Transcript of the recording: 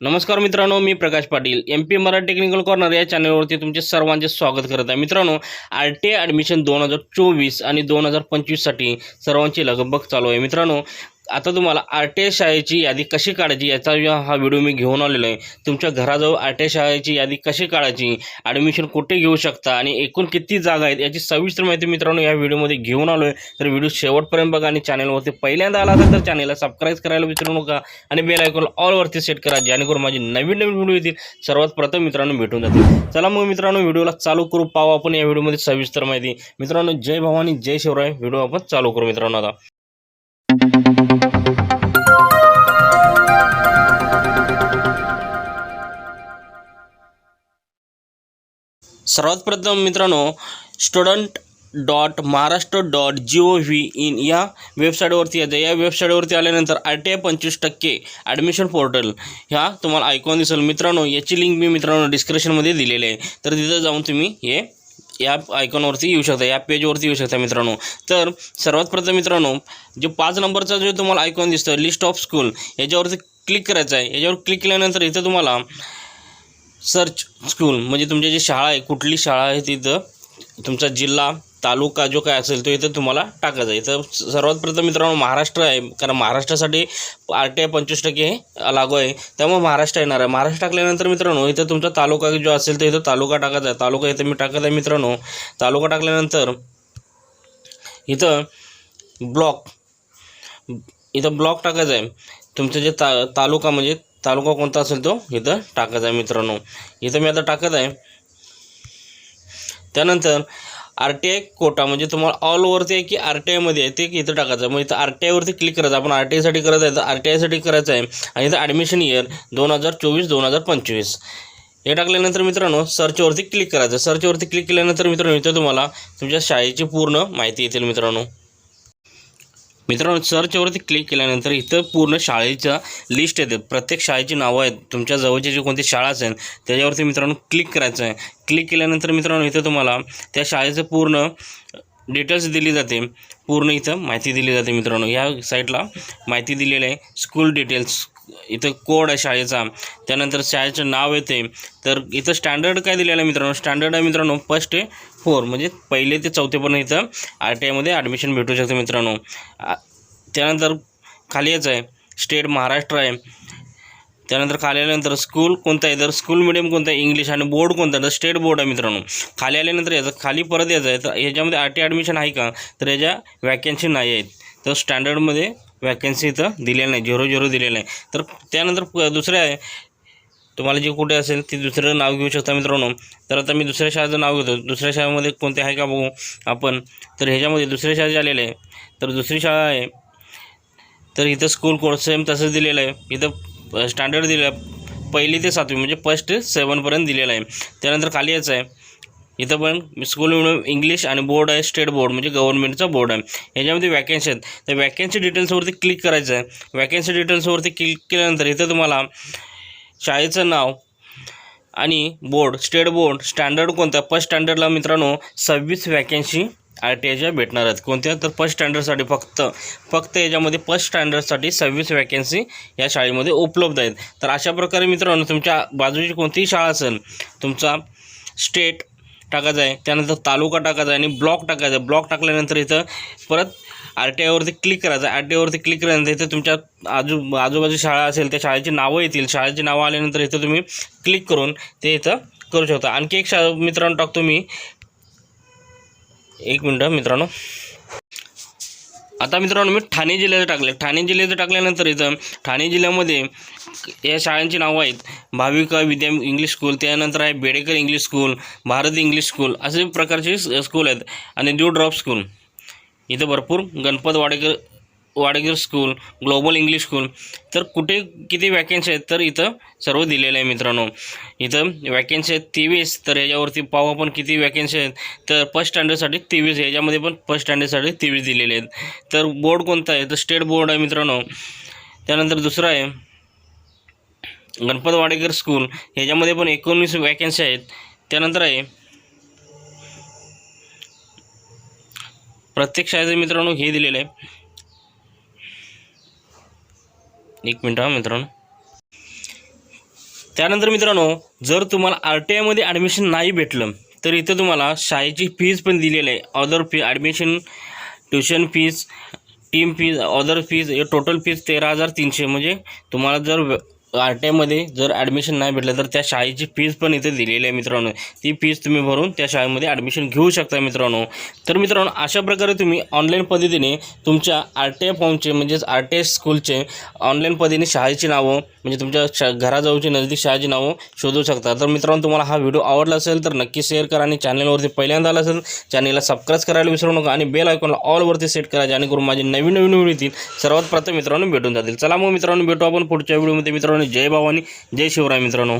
नमस्कार मित्रांनो मी Prakash Patil. M P Marathi technical corner या चॅनलवरती तुमचे सर्वांचे स्वागत करत आहे. मित्रांनो आर टी आय ॲडमिशन दोन हजार चोवीस आणि दोन हजार पंचवीससाठी सर्वांची लगबग चालू आहे. मित्रांनो आता तुम्हाला आर टी आय शाळेची यादी कशी काढायची याचा हा व्हिडिओ मी घेऊन आलेलो आहे तुमच्या घराजवळ आर टी आय शाळेची यादी कशी काढायची ॲडमिशन कुठे घेऊ शकता आणि एकूण किती जागा आहेत याची सविस्तर माहिती मित्रांनो या व्हिडिओमध्ये घेऊन आलो आहे तर व्हिडिओ शेवटपर्यंत बघा आणि चॅनलवरती पहिल्यांदा आला असेल तर चॅनलला सबस्क्राईब करायला विसरू नका आणि बेल आयकॉन ऑलवरती सेट करा जेणेकरून माझी नवीन नवीन व्हिडिओ येतील. सर्वात प्रथम मित्रांनो भेटून जातील. चला मग मित्रांनो व्हिडिओला चालू करू पाहू आपण या व्हिडिओमध्ये सविस्तर माहिती. मित्रांनो जय भवानी जय शिवराय. व्हिडिओ आपण चालू करू मित्रांनो आता. सर्वात प्रथम मित्रांनो student dot Maharashtra dot G O V in या वेबसाईटवरती येते. या वेबसाईटवरती आल्यानंतर आर टी आय पंचवीस टक्के ॲडमिशन पोर्टल ह्या तुम्हाला ऐकून दिसेल. मित्रांनो याची लिंक मी मित्रांनो डिस्क्रिप्शनमध्ये दिलेली आहे. तर तिथं जाऊन तुम्ही हे या आयकॉनवरती येऊ शकता या पेजवरती येऊ शकता मित्रांनो. तर सर्वात प्रथम मित्रांनो जे पाच नंबरचा जो तुम्हाला आयकॉन दिसतो लिस्ट ऑफ स्कूल याच्यावरती क्लिक करायचं आहे. याच्यावर क्लिक केल्यानंतर इथं तुम्हाला सर्च स्कूल म्हणजे तुमची जी शाळा आहे कुठली शाळा आहे तिथं तुमचा जिल्हा तालुका जो काय असेल तो इथं तुम्हाला टाकायचा आहे. तर सर्वात प्रथम मित्रांनो महाराष्ट्र आहे. कारण महाराष्ट्रासाठी आर टी आय पंचवीस टक्के हे लागू आहे. त्यामुळे महाराष्ट्र येणार आहे. महाराष्ट्र टाकल्यानंतर मित्रांनो इथं तुमचा तालुका जो असेल तर इथं तालुका टाकायचा आहे. तालुका इथं मी टाकत आहे मित्रांनो. तालुका टाकल्यानंतर इथं ब्लॉक इथं ब्लॉक टाकायचा आहे. तुमचं जे ता तालुका म्हणजे तालुका कोणता असेल तो इथं टाकायचा आहे मित्रांनो. इथं मी आता टाकत आहे. त्यानंतर आर टी आय कोटा म्हणजे तुम्हाला ऑल ओव्हरती आहे की आर टी आयमध्ये आहे ते इथं टाकायचं. मग इथं आर टी आयवरती क्लिक करायचं. आपण आर टी आयसाठी करत आहे तर आर टी आयसाठी करायचं आहे. आणि इथं ॲडमिशन इयर दोन हजार चोवीस दोन हजार पंचवीस. हे टाकल्यानंतर मित्रांनो सर्चवरती क्लिक करायचं. सर्चवरती क्लिक केल्यानंतर मित्रांनो इथं तुम्हाला तुमच्या शाळेची पूर्ण माहिती येतील मित्रांनो. मित्रांनो सर्चवरती क्लिक केल्यानंतर इथं पूर्ण शाळेचा लिस्ट येते. प्रत्येक शाळेची नावं आहेत. तुमच्या जवळची जी कोणती शाळा असेल त्याच्यावरती मित्रांनो क्लिक करायचं आहे क्लिक केल्यानंतर मित्रांनो इथं तुम्हाला त्या शाळेचं पूर्ण डिटेल्स दिली जाते. पूर्ण इथं माहिती दिली जाते मित्रांनो. ह्या साईटला माहिती दिलेली आहे. स्कूल डिटेल्स इथं कोड आहे शाळेचा. त्यानंतर शाळेचं नाव येते. तर इथं स्टँडर्ड काय दिलेलं आहे मित्रांनो? स्टँडर्ड आहे मित्रांनो फर्स्ट ते फोर म्हणजे पहिले ते चौथेपर्यंत इथं आर टी आयमध्ये ॲडमिशन भेटू शकते मित्रांनो. त्यानंतर खाली याचं आहे स्टेट महाराष्ट्र आहे. त्यानंतर खाली आल्यानंतर स्कूल कोणतं आहे? तर स्कूल मिडियम कोणतं आहे? इंग्लिश आणि बोर्ड कोणतं आहे? तर स्टेट बोर्ड आहे मित्रांनो. खाली आल्यानंतर याचं खाली परत यायचं आहे तर ह्याच्यामध्ये आर टी ॲडमिशन आहे का? तर याच्या वॅकन्सी नाही आहेत. तर स्टँडर्डमध्ये वॅकन्सी इथं दिलेलं नाही झिरो झिरो दिलेलं आहे. तर त्यानंतर प- दुसरं आहे तुम्हाला जे कुठे असेल ते दुसरं नाव घेऊ शकता मित्रांनो. तर आता मी दुसऱ्या शाळेचं नाव घेतो. दुसऱ्या शाळेमध्ये कोणते आहे का बघू आपण. तर ह्याच्यामध्ये दुसऱ्या शाळेचे आलेले आहे. तर दुसरी शाळा आहे. तर इथं स्कूल कोर्स सेम तसंच दिलेलं आहे. इथं स्टँडर्ड दिलं आहे. पहिली ते सातवी म्हणजे फर्स्ट सेवनपर्यंत दिलेलं आहे. त्यानंतर खाली याचं आहे. इथं पण स्कूल मिडियम इंग्लिश आणि बोर्ड आहे स्टेट बोर्ड म्हणजे गव्हर्नमेंटचा बोर्ड आहे. याच्यामध्ये वॅकन्सी आहेत. तर वॅकन्सी डिटेल्सवरती क्लिक करायचं आहे वॅकन्सी डिटेल्सवरती क्लिक केल्यानंतर इथं तुम्हाला शाळेचं नाव आणि बोर्ड स्टेट बोर्ड स्टँडर्ड कोणता? फर्स्ट स्टँडर्डला मित्रांनो सव्वीस वॅकन्सी आर टी आयच्या भेटणार आहेत. कोणत्या? तर फर्स्ट स्टँडर्डसाठी फक्त फक्त याच्यामध्ये फर्स्ट स्टँडर्डसाठी सव्वीस वॅकन्सी या शाळेमध्ये उपलब्ध आहेत. तर अशा प्रकारे मित्रांनो तुमच्या बाजूची कोणतीही शाळा असेल तुमचा स्टेट टाकायचा आहे. त्यानंतर तालुका टाकायचा आहे आणि ब्लॉक टाकायचा आहे. ब्लॉक टाकल्यानंतर इथं परत आर टी आयवरती क्लिक करायचं आर टी आयवरती क्लिक केल्यानंतर इथं तुमच्या आजू आजूबाजू शाळा असेल त्या शाळेची नावं येतील. शाळेची नावं आल्यानंतर इथं तुम्ही क्लिक करून ते इथं करू शकता. आणखी एक शाळा मित्रांनो टाकतो मी. एक मिनटं मित्रांनो. आता मित्रांनो मी ठाणे जिल्ह्याचं टाकलं ठाणे जिल्ह्याचं टाकल्यानंतर इथं ठाणे जिल्ह्यामध्ये या शाळांची नावं आहेत. भाविका विद्या इंग्लिश स्कूल त्यानंतर आहे Bedekar English school Bharat English school असे प्रकारचे स्कूल आहेत. आणि ड्यू ड्रॉप स्कूल इथं भरपूर Ganpat Wadekar Wadgir school global English school तर कुठे किती वॅकन्सी आहेत तर इथं सर्व दिलेलं आहे मित्रांनो. इथं वॅकन्सी आहेत तेवीस तर ह्याच्यावरती पाहू आपण किती वॅकेन्सी आहेत. तर फर्स्ट स्टँडर्डसाठी तेवीस ह्याच्यामध्ये पण फर्स्ट स्टँडर्डसाठी तेवीस दिलेले आहेत. तर बोर्ड कोणता आहे? तर स्टेट बोर्ड आहे मित्रांनो. त्यानंतर दुसरं आहे गणपत वाडेकर स्कूल ह्याच्यामध्ये पण एकोणीस वॅकन्सी आहेत. त्यानंतर आहे प्रत्येक शाळेचं मित्रांनो हे दिलेलं आहे. एक मिनटं हा मित्रांनो. त्यानंतर मित्रांनो जर तुम्हाला आर टी आयमध्ये ॲडमिशन नाही भेटलं तर इथं तुम्हाला शाळेची फीज पण दिलेली आहे. Other fee admission tuition fees term fees other fees total fees तेरा हजार तीनशे. म्हणजे तुम्हाला जर आर टी आयमध्ये जर ॲडमिशन नाही भेटलं तर त्या शाळेची फीज पण इथे दिलेली आहे मित्रांनो. ती फीज तुम्ही भरून त्या शाळेमध्ये ॲडमिशन घेऊ शकता मित्रांनो. तर मित्रांनो अशा प्रकारे तुम्ही ऑनलाईन पद्धतीने तुमच्या आर टी आय फॉर्मचे म्हणजेच आर टी आय स्कूलचे ऑनलाईन पद्धतीने शाळेची नावं म्हणजे तुमच्या शा घराजवळची नजदीक शाळेची नावं शोधू शकता. तर मित्रांनो तुम्हाला हा व्हिडिओ आवडला असेल तर नक्की शेअर करा आणि चॅनलवरती पहिल्यांदा आला असेल चॅनलला सबस्क्राईब करायला विसरू नका आणि बेल आयकॉनला ऑलवरती सेट करा जेणेकरून माझे नवीन नवीन व्हिडिओ येतील. सर्वात प्रथम मित्रांनो भेटून जातील. चला मग मित्रांनो भेटू आपण पुढच्या व्हिडिओमध्ये मित्रांनो जय भवानी जय शिवराय मित्रांनो